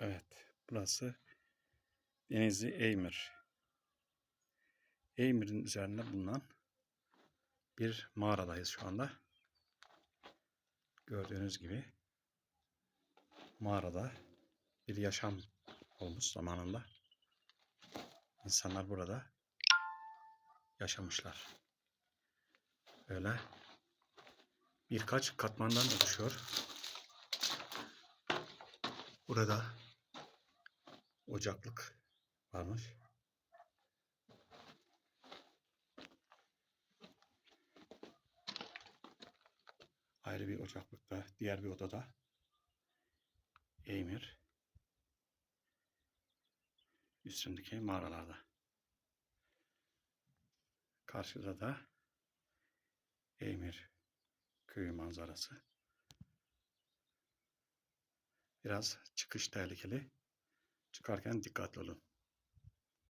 Evet, burası Denizli Eymir. Eymir'in üzerinde bulunan bir mağaradayız şu anda. Gördüğünüz gibi mağarada bir yaşam olmuş zamanında. İnsanlar burada yaşamışlar. Böyle birkaç katmandan oluşuyor. Burada ocaklık varmış. Ayrı bir ocaklıkta, diğer bir odada Eymir üstündeki mağaralarda. Karşıda da Eymir köyü manzarası. Biraz çıkış tehlikeli. Çıkarken dikkatli olun.